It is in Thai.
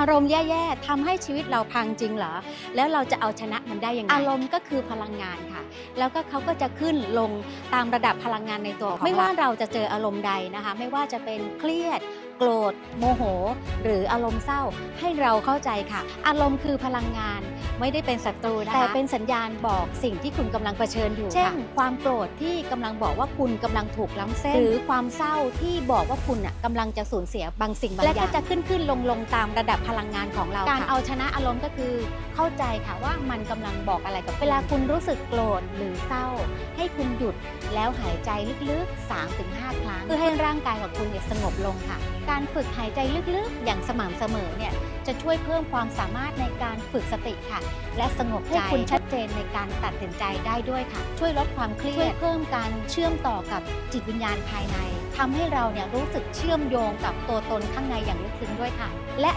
อารมณ์แย่ๆทำให้ชีวิตเราพังจริงเหรอ แล้วเราจะเอาชนะมันได้ยังไง อารมณ์ก็คือพลังงานค่ะ แล้วก็เขาก็จะขึ้นลงตามระดับพลังงานในตัวของเราไม่ว่าเราจะเจออารมณ์ใดนะคะ ไม่ว่าจะเป็นเครียด โกรธ โมโห หรืออารมณ์เศร้าให้เราเข้าใจค่ะ อารมณ์คือพลังงานไม่ได้เป็นศัตรูนะคะแต่เป็นสัญญาณบอกสิ่งที่คุณกำลังเผชิญอยู่ เช่น ความโกรธที่กำลังบอกว่าคุณกำลังถูกล้ำเส้น หรือความเศร้าที่บอกว่าคุณน่ะกำลังจะสูญเสียบางสิ่งบางอย่าง และก็จะขึ้นขึ้นลงลงตามระดับพลังงานของเรา การเอาชนะอารมณ์ก็คือเข้าใจค่ะว่ามันกำลังบอกอะไรกับคุณเวลาคุณรู้สึกโกรธหรือเศร้า ให้คุณหยุดแล้วหายใจลึกๆ3-5 ครั้ง เพื่อให้ร่างกายของคุณเนี่ยสงบลงค่ะการฝึกหายใจลึกๆ อย่างสม่ำเสมอเนี่ยจะช่วยเพิ่มความสามารถในการฝึกสติค่ะ และสงบใจให้คุณชัดเจนในการตัดสินใจได้ด้วยค่ะ ช่วยลดความเครียดช่วยเพิ่มการเชื่อมต่อกับจิตวิญญาณภายในทำให้เราเนี่ยรู้สึกเชื่อมโยงกับตัวตนข้างในอย่างลึกซึ้งด้วยค่ะ และ